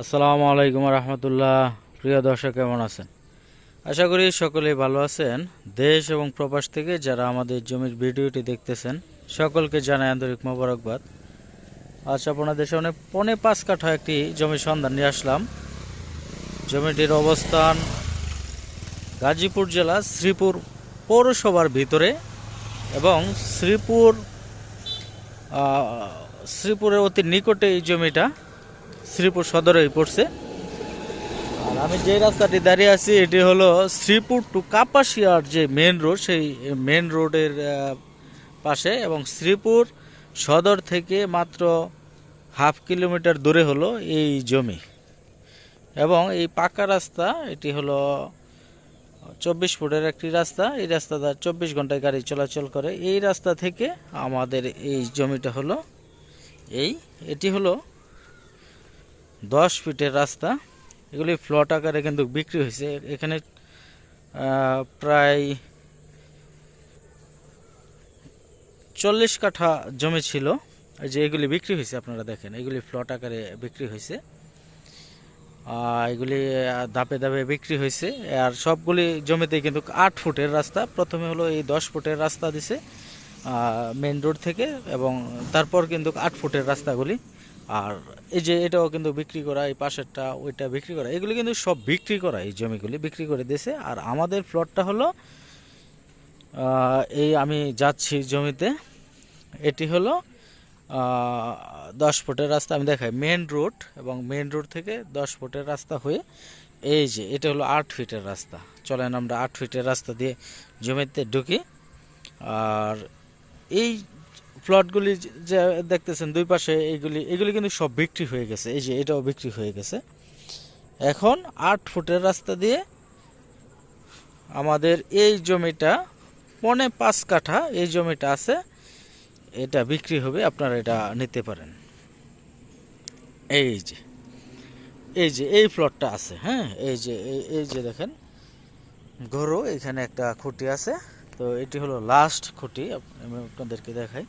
আসসালামু আলাইকুম রহমতুল্লাহ। প্রিয় দর্শক, কেমন আছেন? আশা করি সকলেই ভালো আছেন। দেশ এবং প্রবাস থেকে যারা আমাদের জমির ভিডিওটি দেখতেছেন, সকলকে জানাই আন্তরিক মোবারকবাদ। আজ আপনাদের সামনে পনে পাঁচ কাঠা একটি জমির সন্ধান নিয়ে আসলাম। জমিটির অবস্থান গাজীপুর জেলা শ্রীপুর পৌরসভার ভিতরে এবং শ্রীপুর শ্রীপুরের অতি নিকটে এই জমিটা। শ্রীপুর সদরেই পড়ছে। আর আমি যে রাস্তাটি দাঁড়িয়ে আছি, এটি হলো শ্রীপুর টু কাপাসিয়ার যে মেন রোড সেই মেন রোডের পাশে এবং শ্রীপুর সদর থেকে মাত্র হাফ কিলোমিটার দূরে হলো এই জমি। এবং এই পাকা রাস্তা, এটি হলো চব্বিশ ফুটের একটি রাস্তা। এই রাস্তাটা চব্বিশ ঘন্টায় গাড়ি চলাচল করে। এই রাস্তা থেকে আমাদের এই জমিটা হলো এই। এটি হলো দশ ফিটের রাস্তা। এগুলি ফ্লট আকারে কিন্তু বিক্রি হয়েছে। এখানে প্রায় চল্লিশ কাঠা জমি ছিল। যে এগুলি বিক্রি হয়েছে, আপনারা দেখেন, এগুলি ফ্লট আকারে বিক্রি হয়েছে। এগুলি ধাপে ধাপে বিক্রি হয়েছে। আর সবগুলি জমিতে কিন্তু আট ফুটের রাস্তা। প্রথমে হলো এই দশ ফুটের রাস্তা দিছে মেন রোড থেকে এবং তারপর কিন্তু আট ফুটের রাস্তাগুলি। আর এই যে এটাও কিন্তু বিক্রি করা, এই পাশেরটা, ওইটা বিক্রি করা, এগুলি কিন্তু সব বিক্রি করা এই জমিগুলি, বিক্রি করে দিয়েছে। আর আমাদের প্লটটা হলো এই আমি যাচ্ছি জমিতে, এটি হলো দশ ফুটের রাস্তা, আমি দেখাই মেন রোড এবং মেন রোড থেকে দশ ফুটের রাস্তা হয়ে, এই যে, এটা হলো আট ফিটের রাস্তা। চলেন আমরা আট ফিটের রাস্তা দিয়ে জমিতে ঢুকি। আর এই প্লটগুলি যে দেখতেছেন দুই পাশে এইগুলি এগুলি কিন্তু সব বিক্রি হয়ে গেছে। এই যে এটাও বিক্রি হয়ে গেছে। এখন আট ফুটের রাস্তা দিয়ে আমাদের এই জমিটা, পনে পাঁচ কাঠা এই জমিটা আছে। এটা বিক্রি হবে, আপনারা এটা নিতে পারেন। এই যে এই যে, এই প্লটটা আছে হ্যাঁ? এই যে, এই- যে দেখেন, গরু, এখানে একটা খুঁটি আছে। তো এটি হলো লাস্ট খুঁটি আমি আপনাদেরকে দেখাই।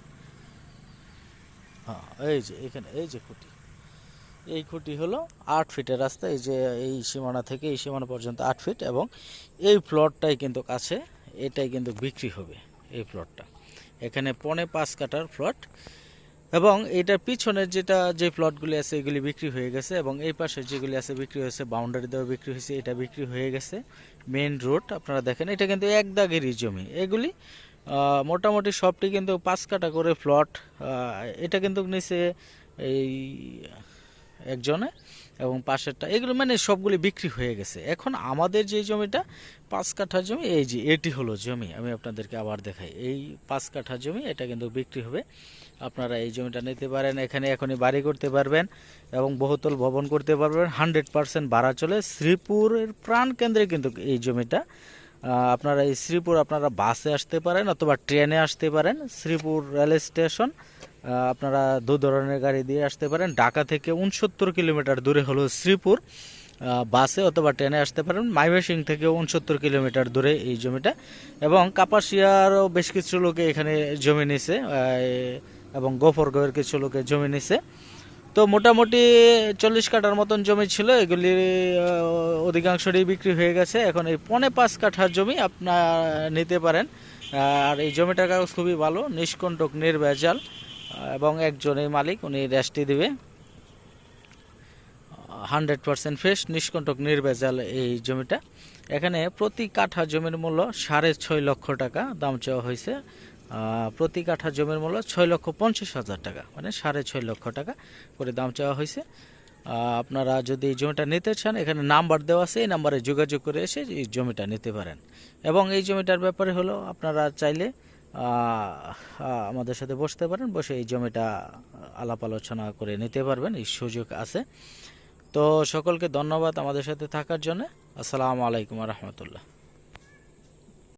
হ্যাঁ এই যে, এখানে, এই যে খুঁটি। এই খুঁটি হলো আট ফিটের রাস্তা, এই যে, এই সীমানা থেকে এই সীমানা পর্যন্ত আট ফিট এবং এই প্লটটাই কিন্তু কাছে, এটাই কিন্তু বিক্রি হবে এই প্লটটা। এখানে পনে পাঁচ কাটার প্লট এবং এটার পিছনের যেটা, যে প্লটগুলি আছে, এগুলি বিক্রি হয়ে গেছে এবং এই পাশে যেগুলি আছে বিক্রি হয়েছে বাউন্ডারি দেওয়া বিক্রি হয়েছে, এটা বিক্রি হয়ে গেছে মেন রোড আপনারা দেখেন, এটা কিন্তু এক দাগেরই জমি। এগুলি মোটামুটি সবটি কিন্তু পাঁচ কাটা করে প্লট এটা কিন্তু নিচে এই একজনে এবং পাশেরটা। এগুলো মানে সবগুলি বিক্রি হয়ে গেছে। এখন আমাদের যে জমিটা, পাঁচ কাঠা জমি, এই যে এটি হলো জমি, আমি আপনাদেরকে আবার দেখাই। এই পাঁচ কাঠা জমি, এটা কিন্তু বিক্রি হবে। আপনারা এই জমিটা নিতে পারেন, এখানে এখনই বাড়ি করতে পারবেন এবং বহুতল ভবন করতে পারবেন। হান্ড্রেড পার্সেন্ট ভাড়া চলে। শ্রীপুরের প্রাণ কেন্দ্রে কিন্তু এই জমিটা আপনারা এই শ্রীপুর আপনারা বাসে আসতে পারেন অথবা ট্রেনে আসতে পারেন। শ্রীপুর রেল স্টেশন আপনারা দু ধরনের গাড়ি দিয়ে আসতে পারেন। ঢাকা থেকে উনসত্তর কিলোমিটার দূরে হলো শ্রীপুর বাসে অথবা ট্রেনে আসতে পারেন। মাইমেসিং থেকে উনসত্তর কিলোমিটার দূরে এই জমিটা। এবং কাপাসিয়ারও বেশ কিছু লোকে এখানে জমি নিছে এবং গোফরগয়ের কিছু লোকে জমি নিছে। তো মোটামুটি চল্লিশ কাঠার মতন জমি ছিল এগুলি আহ, অধিকাংশই বিক্রি হয়ে গেছে। এখন এই পনে পাঁচ কাঠার জমি আপনার নিতে পারেন। আর এই জমিটার কাগজ খুবই ভালো নিষ্কণ্টক নির্ভেজাল এবং একজনই মালিক উনি রেস্টি দিবে। হান্ড্রেড পার্সেন্ট ফ্রেশ নিষ্কণ্টক নির্ভেজাল এই জমিটা। এখানে প্রতি কাঠা জমির মূল্য সাড়ে ছয় লক্ষ টাকা দাম চাওয়া হয়েছে। প্রতি কাঠা জমির মূল্য ছয় লক্ষ পঞ্চাশ হাজার টাকা মানে সাড়ে ছয় লক্ষ টাকা করে দাম চাওয়া হয়েছে। আপনারা যদি এই জমিটা নিতে চান, এখানে নাম্বার দেওয়া আছে, এই নাম্বারে যোগাযোগ করে এসে এই জমিটা নিতে পারেন। এবং এই জমিটার ব্যাপারে হলো, আপনারা চাইলে আমাদের সাথে বসতে পারেন, বসে এই জমিটা আলাপ আলোচনা করে নিতে পারবেন, এই সুযোগ আছে। তো সকলকে ধন্যবাদ আমাদের সাথে থাকার জন্য। আসসালামু আলাইকুম রহমতুল্লাহ।